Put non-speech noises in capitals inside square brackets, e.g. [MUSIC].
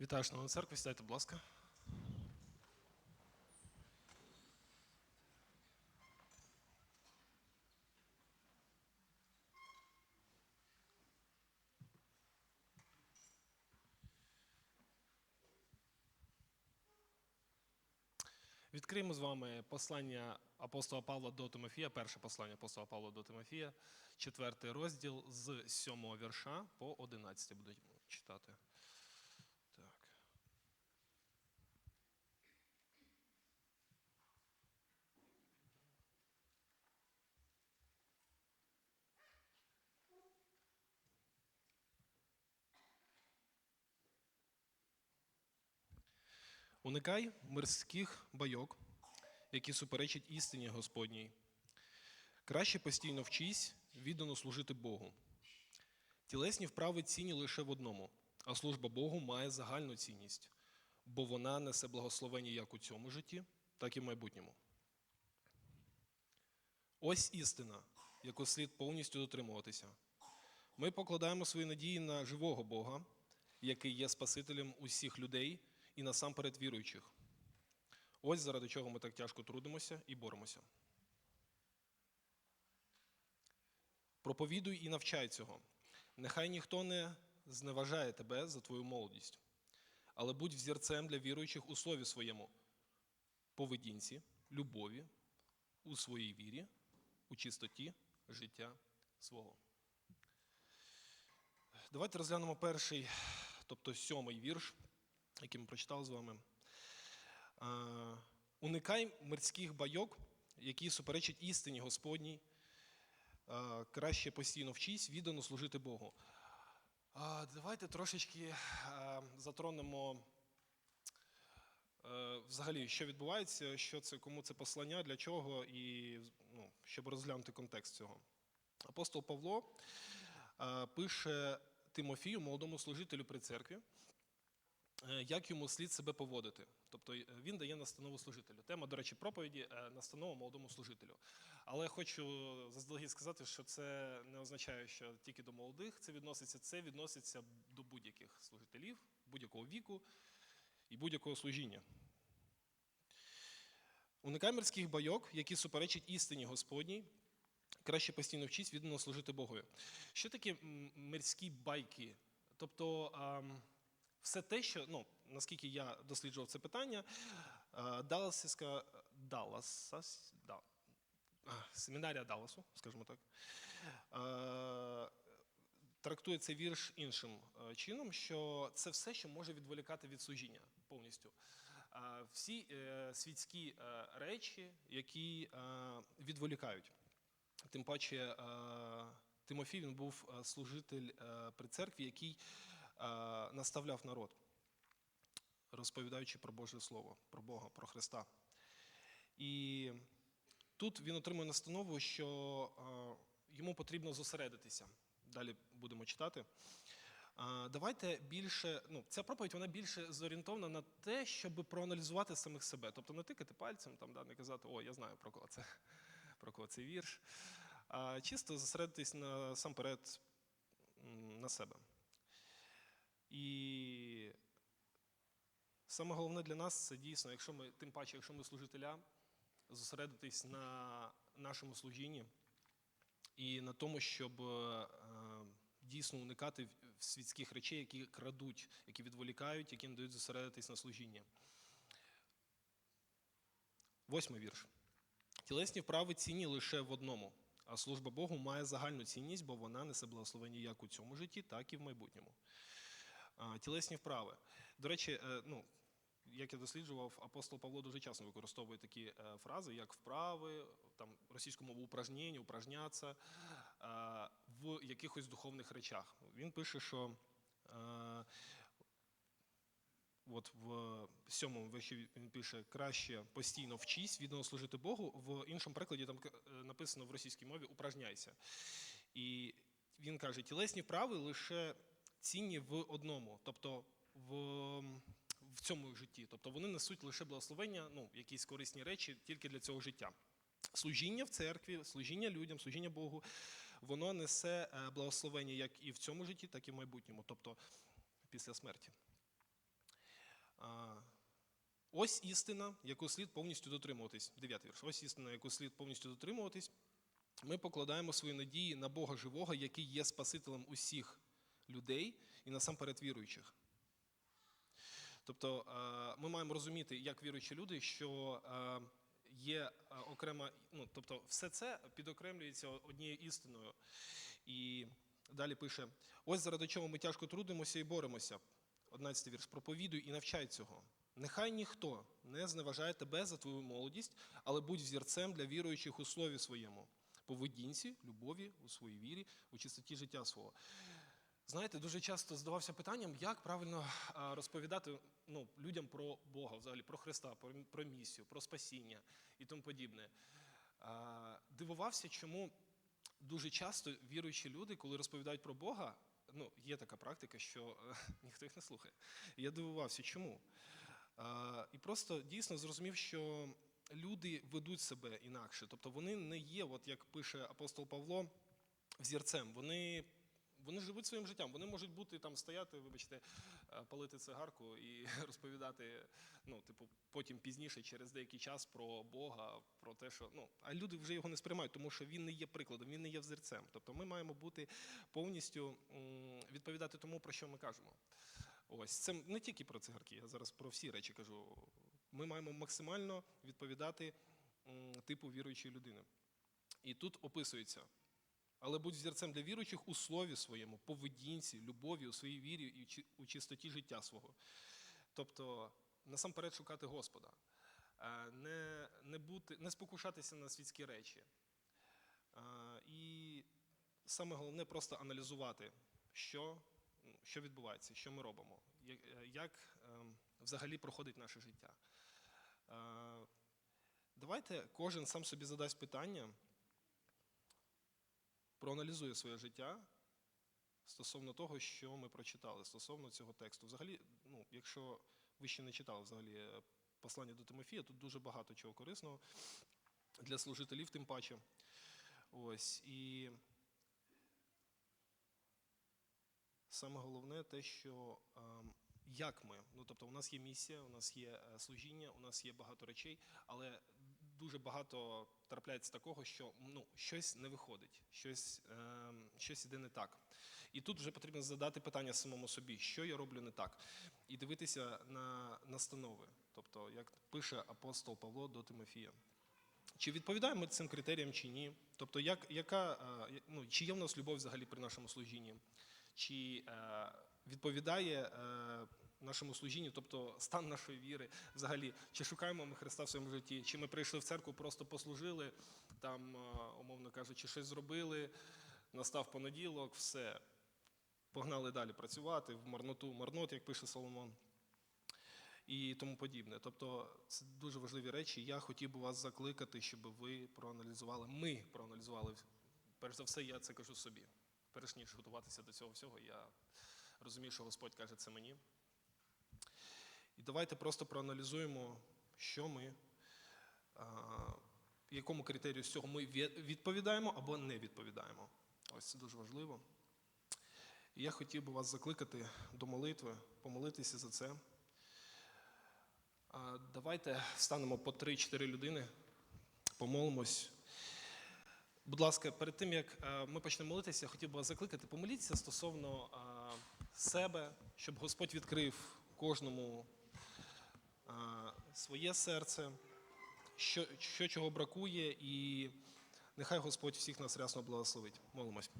Вітаю, шановна церква, сідайте, будь ласка. Відкриємо з вами послання апостола Павла до Тимофія, перше послання апостола Павла до Тимофія, четвертий розділ з сьомого вірша по одинадцятий буду читати. Уникай мирських байок, які суперечать істині Господній. Краще постійно вчись, віддано служити Богу. Тілесні вправи цінні лише в одному, а служба Богу має загальну цінність, бо вона несе благословення як у цьому житті, так і в майбутньому. Ось істина, яку слід повністю дотримуватися. Ми покладаємо свої надії на живого Бога, який є Спасителем усіх людей і насамперед віруючих. Ось заради чого ми так тяжко трудимося і боремося. Проповідуй і навчай цього. Нехай ніхто не зневажає тебе за твою молодість, але будь взірцем для віруючих у слові своєму, поведінці, любові, у своїй вірі, у чистоті життя свого. Давайте розглянемо перший, тобто сьомий вірш, який ми прочитали з вами. Уникай мирських байок, які суперечать істині Господній. Краще постійно вчись, віддано служити Богу. Давайте трошечки затронемо е, взагалі, що відбувається, що це, кому це послання, для чого, і ну, щоб розглянути контекст цього. Апостол Павло пише Тимофію, молодому служителю при церкві, як йому слід себе поводити. Тобто е, він дає настанову служителю. Тема, до речі, проповіді е, настанова молодому служителю. Але хочу заздалегідь сказати, що це не означає, що тільки до молодих це відноситься, це відноситься до будь-яких служителів, будь-якого віку і будь-якого служіння. Уникай мирських байок, які суперечать істині Господній, краще постійно вчись віддано служити Богові. Що таке мирські байки? Тобто все те, що, ну, наскільки я досліджував це питання, е, Далласівська Далласа, да, семінарія Далласу, скажімо так, е, трактує цей вірш іншим е, чином, що це все, що може відволікати від служіння повністю. Е, Всі е, світські е, речі, які е, відволікають. Тим паче е, Тимофій він був е, служитель е, при церкві, який е, наставляв народ, розповідаючи про Боже Слово, про Бога, про Христа. І тут він отримує настанову, що йому потрібно зосередитися. Далі будемо читати. Давайте більше, ну, ця проповідь вона більше зорієнтована на те, щоб проаналізувати самих себе. Тобто не тикати пальцем, там, да, не казати, о, я знаю про кого це, [LAUGHS] про кого цей вірш. А чисто зосередитись насамперед на себе. Саме головне для нас це дійсно, якщо ми, тим паче, якщо ми служителя, зосередитись на нашому служінні і на тому, щоб е, дійсно уникати світських речей, які крадуть, які відволікають, які не дають зосередитись на служінні. Восьмий вірш. Тілесні вправи цінні лише в одному, а служба Богу має загальну цінність, бо вона несе благословення як у цьому житті, так і в майбутньому. Тілесні вправи. До речі, е, ну, як я досліджував, апостол Павло дуже часто використовує такі е, фрази, як вправи, там російську мову упражнення, упражняться е, в якихось духовних речах. Він пише, що е, От в сьомому вірші він пише краще постійно вчись, віддано служити Богу. В іншому перекладі там написано в російській мові упражняйся. І він каже, тілесні вправи лише цінні в одному, тобто в, в цьому житті. Тобто вони несуть лише благословення, ну, якісь корисні речі тільки для цього життя. Служіння в церкві, служіння людям, служіння Богу, воно несе е, благословення як і в цьому житті, так і в майбутньому, тобто після смерті. Ось істина, яку слід повністю дотримуватись. Дев'ятий вірш. Ось істина, яку слід повністю дотримуватись. Ми покладаємо свої надії на Бога живого, який є Спасителем усіх людей і насамперед віруючих. Тобто е, ми маємо розуміти, як віруючі люди, що е, є е, окрема, ну тобто, все це підокремлюється однією істиною. І далі пише: ось заради чого ми тяжко трудимося і боремося. 11 вірш. Проповідуй і навчай цього. Нехай ніхто не зневажає тебе за твою молодість, але будь взірцем для віруючих у слові своєму, поведінці, любові, у своїй вірі, у чистоті життя свого. Знаєте, дуже часто здавався питанням, як правильно розповідати ну, людям про Бога, взагалі про Христа, про, про місію, про спасіння і тому подібне. Дивувався, чому дуже часто віруючі люди, коли розповідають про Бога, ну, є така практика, що е, [LAUGHS] ніхто їх не слухає. Я дивувався, чому. І просто дійсно зрозумів, що люди ведуть себе інакше. Тобто вони не є, от як пише апостол Павло, взірцем. Вони вони живуть своїм життям. Вони можуть бути там стояти, вибачте, е, палити цигарку і [LAUGHS] розповідати, ну, типу, потім пізніше, через деякий час про Бога, про те, що ну, а люди вже його не сприймають, тому що він не є прикладом, він не є взірцем. Тобто ми маємо бути повністю відповідати тому, про що ми кажемо. Ось це не тільки про цигарки, я зараз про всі речі кажу. Ми маємо максимально відповідати типу віруючої людини. І тут описується але будь взірцем для віруючих у слові своєму, поведінці, любові, у своїй вірі і у чистоті життя свого. Тобто, насамперед шукати Господа, е, не, не, бути, не спокушатися на світські речі. Е, І саме головне просто аналізувати, що, що відбувається, що ми робимо, як, е, взагалі проходить наше життя. Давайте кожен сам собі задасть питання проаналізує своє життя стосовно того, що ми прочитали, стосовно цього тексту. Взагалі, ну, якщо ви ще не читали взагалі е, послання до Тимофія, тут дуже багато чого корисного для служителів, тим паче. Ось і саме головне те, що ем, як ми, ну тобто, у нас є місія, у нас є е, служіння, у нас є багато речей, але дуже багато трапляється такого, що ну, щось не виходить, щось, е, щось іде не так. І тут вже потрібно задати питання самому собі, що я роблю не так, і дивитися на настанови, тобто, як пише апостол Павло до Тимофія. Чи відповідаємо ми цим критеріям чи ні? Тобто, як, яка, е, ну, чи є в нас любов взагалі при нашому служінні? Чи е, відповідає е, нашому служінню, тобто стан нашої віри, взагалі, чи шукаємо ми Христа в своєму житті, чи ми прийшли в церкву, просто послужили, там, е, умовно кажучи, щось зробили, настав понеділок, все, погнали далі працювати в марноту, марнот, як пише Соломон. І тому подібне. Тобто це дуже важливі речі. Я хотів би вас закликати, щоб ви проаналізували. Ми проаналізували. Перш за все, я це кажу собі. Перш ніж готуватися до цього всього, я розумію, що Господь каже це мені. І давайте просто проаналізуємо, що ми, якому критерію з цього ми відповідаємо або не відповідаємо. Ось це дуже важливо. І я хотів би вас закликати до молитви, помолитися за це. Давайте станемо по 3-4 людини, помолимось. Будь ласка, перед тим як ми почнемо молитися, я хотів би вас закликати, помоліться стосовно себе, щоб Господь відкрив кожному своє серце, що, що чого бракує, і нехай Господь всіх нас рясно благословить. Молимось.